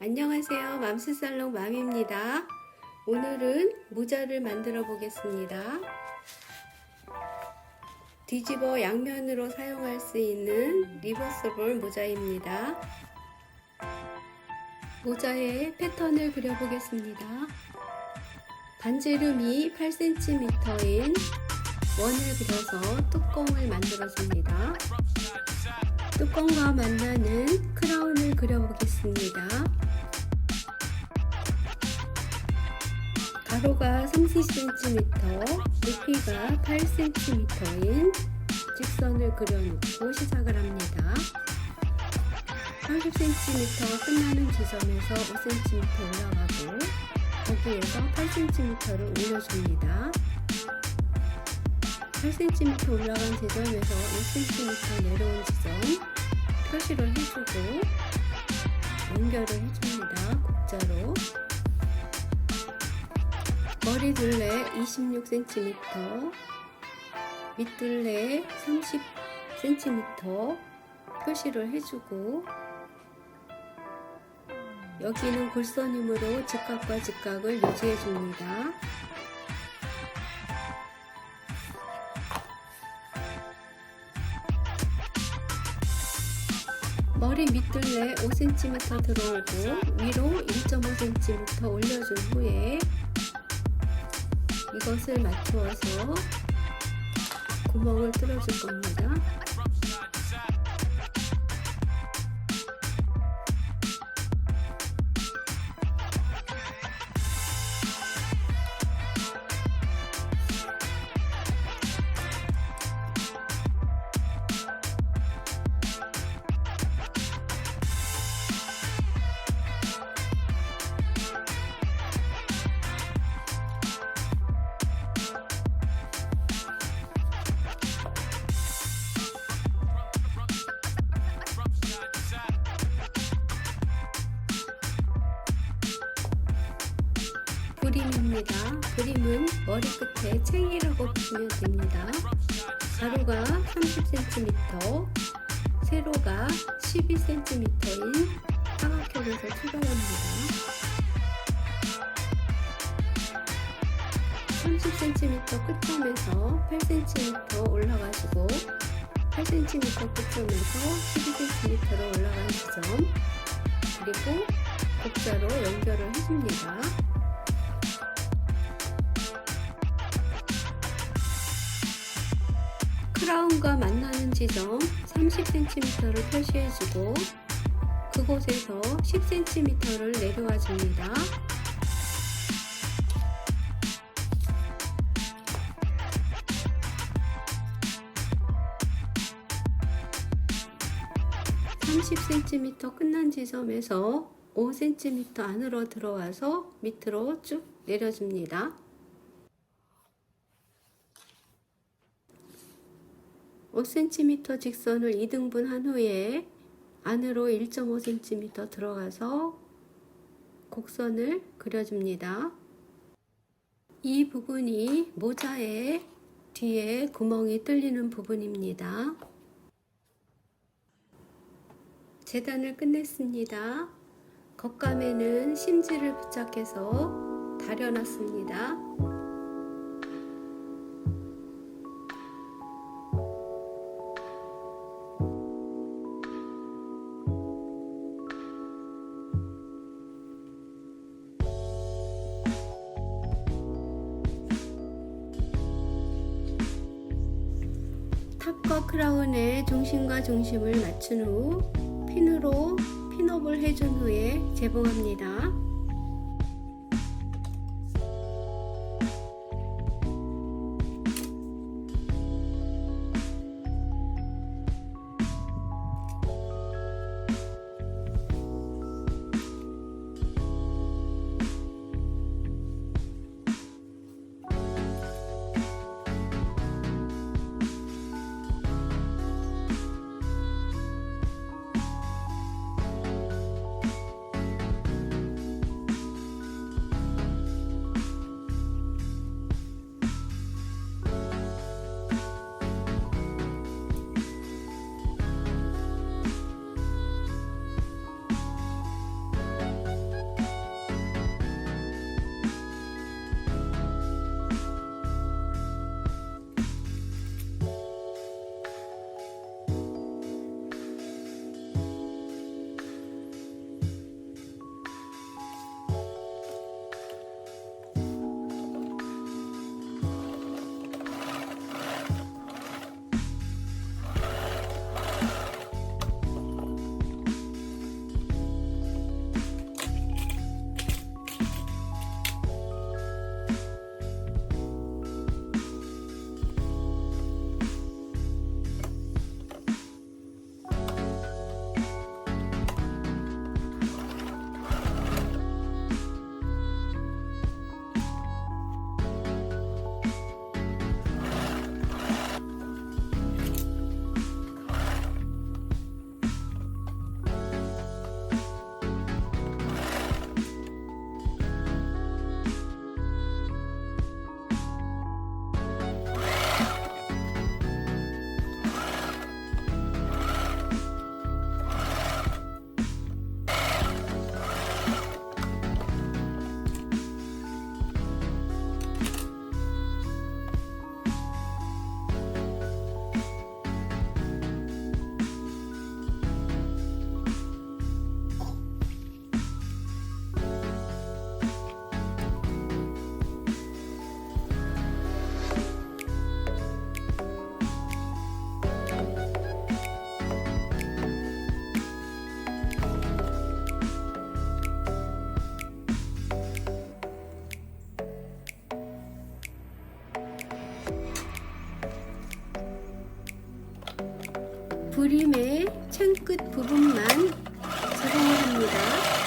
안녕하세요. 맘스살롱 맘입니다. 오늘은 모자를 만들어 보겠습니다. 뒤집어 양면으로 사용할 수 있는 리버서블 모자입니다. 모자에 패턴을 그려보겠습니다. 반지름이 8cm인 원을 그려서 뚜껑을 만들어줍니다. 뚜껑과 만나는 크라운을 그려보겠습니다. 가로가 30cm, 높이가 8cm인 직선을 그려놓고 시작을 합니다. 30cm 끝나는 지점에서 5cm 올라가고 거기에서 8cm를 올려줍니다. 8cm 올라간 지점에서 6cm 내려온 지점 표시를 해주고 연결을 해줍니다. 곡자로 머리 둘레 26cm 밑둘레 30cm 표시를 해주고 여기는 골선임으로 직각과 직각을 유지해 줍니다. 머리 밑둘레 5cm 들어오고 위로 1.5cm 올려준 후에 이것을 맞추어서 구멍을 뚫어줄 겁니다. 그림입니다. 그림은 머리 끝에 챙이라고 보시면 됩니다. 가로가 30cm, 세로가 12cm인 사각형에서 출발합니다. 30cm 끝점에서 8cm 올라가시고 8cm 끝점에서 12cm로 올라간 지점 그리고 곡자로 연결을 해줍니다. 크라운과 만나는 지점 30cm를 표시해주고 그곳에서 10cm를 내려와 줍니다. (30cm) 끝난 지점에서 5cm 안으로 들어와서 밑으로 쭉 내려줍니다. 5cm 직선을 2등분 한 후에 안으로 1.5cm 들어가서 곡선을 그려줍니다. 이 부분이 모자의 뒤에 구멍이 뚫리는 부분입니다. 재단을 끝냈습니다. 겉감에는 심지를 부착해서 다려놨습니다. 크라운의 중심과 중심을 맞춘 후 핀으로 핀업을 해준 후에 재봉합니다. 그림의 챙끝 부분만 제공을 합니다.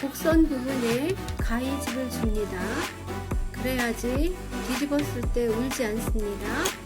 곡선 부분에 가위집을 줍니다. 그래야지 뒤집었을 때 울지 않습니다.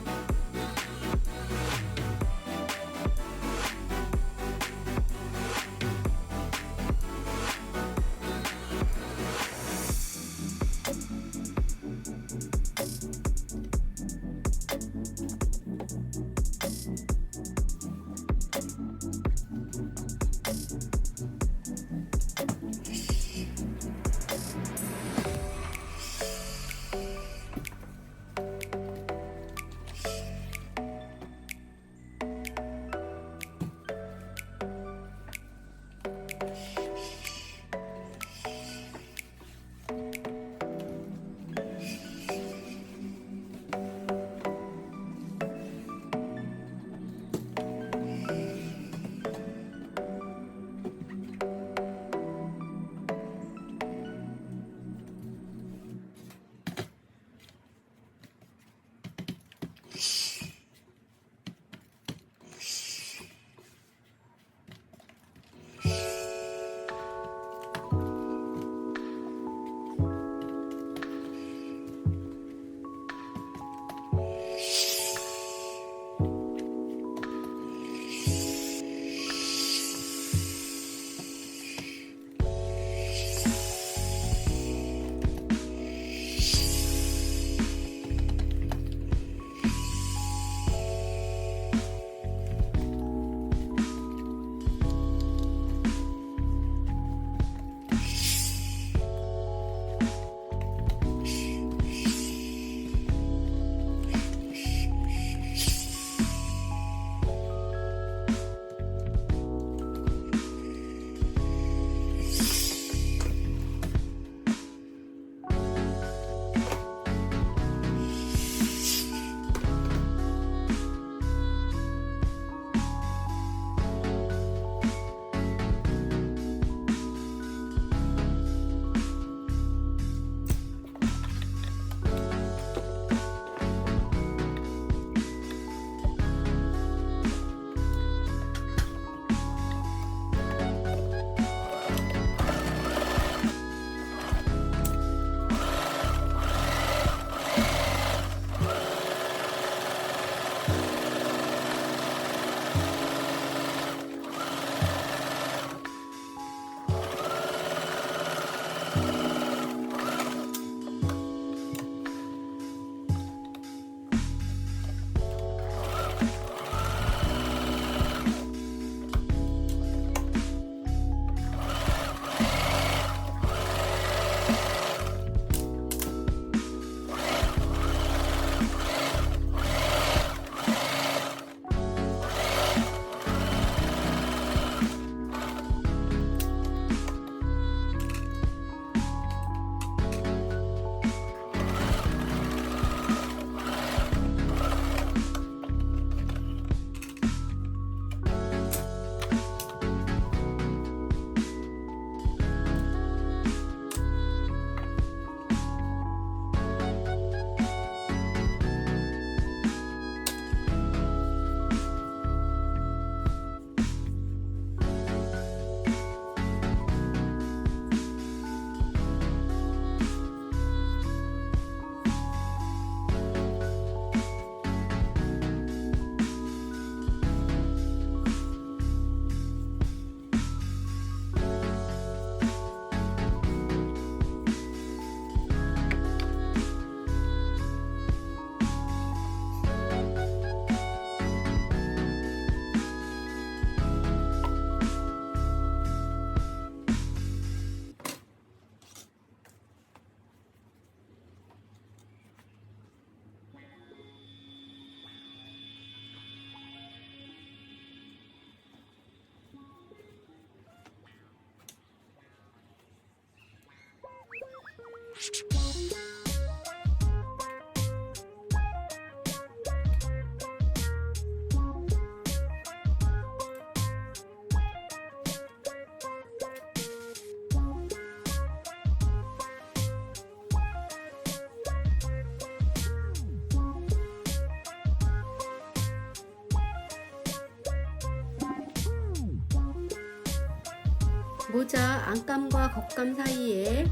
모자 안감과 겉감 사이에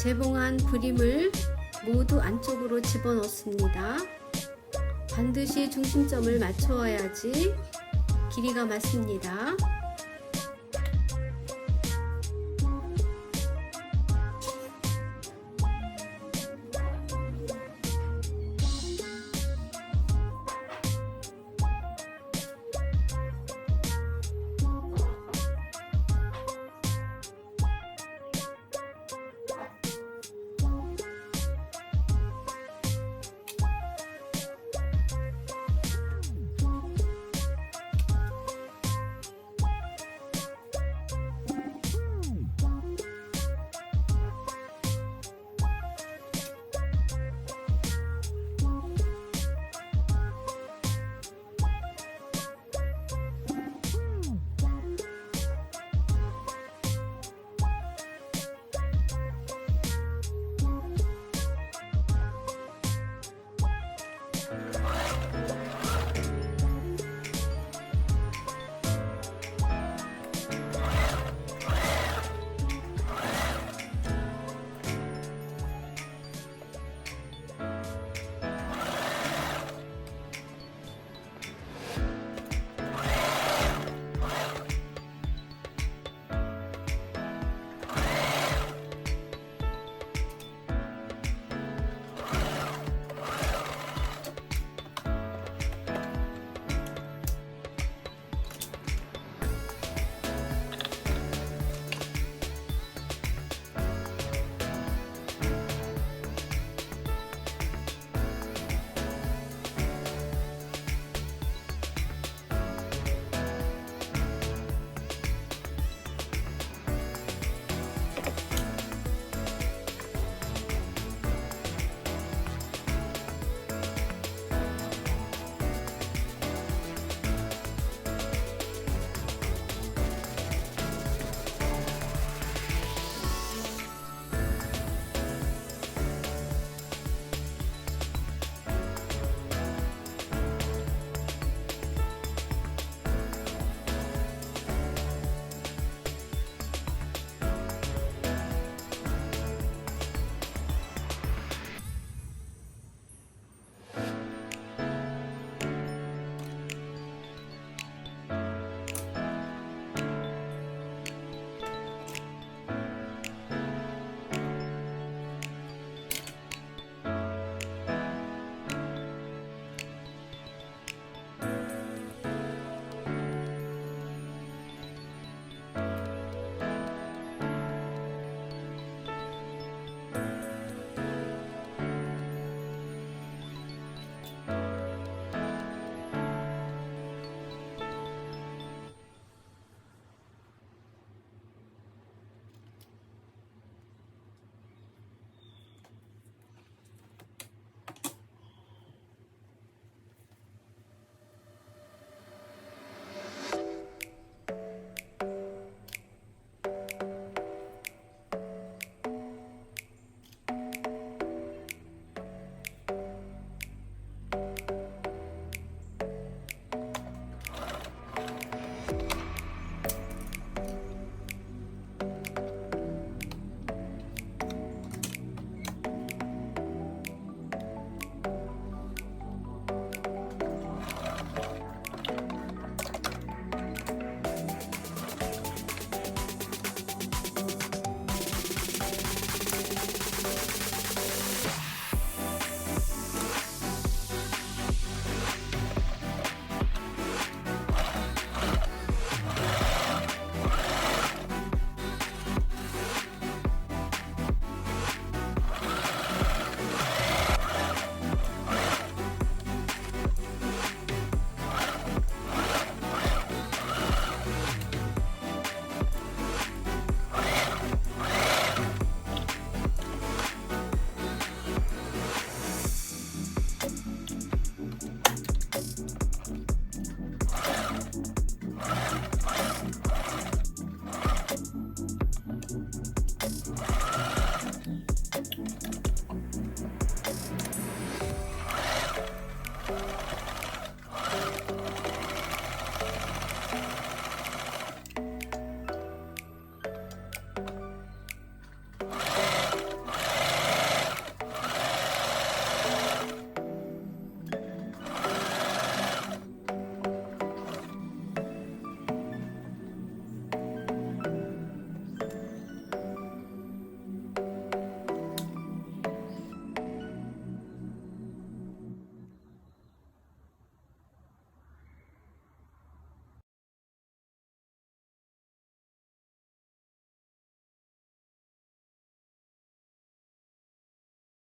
재봉한 그림을 모두 안쪽으로 집어넣습니다. 반드시 중심점을 맞추어야지 길이가 맞습니다.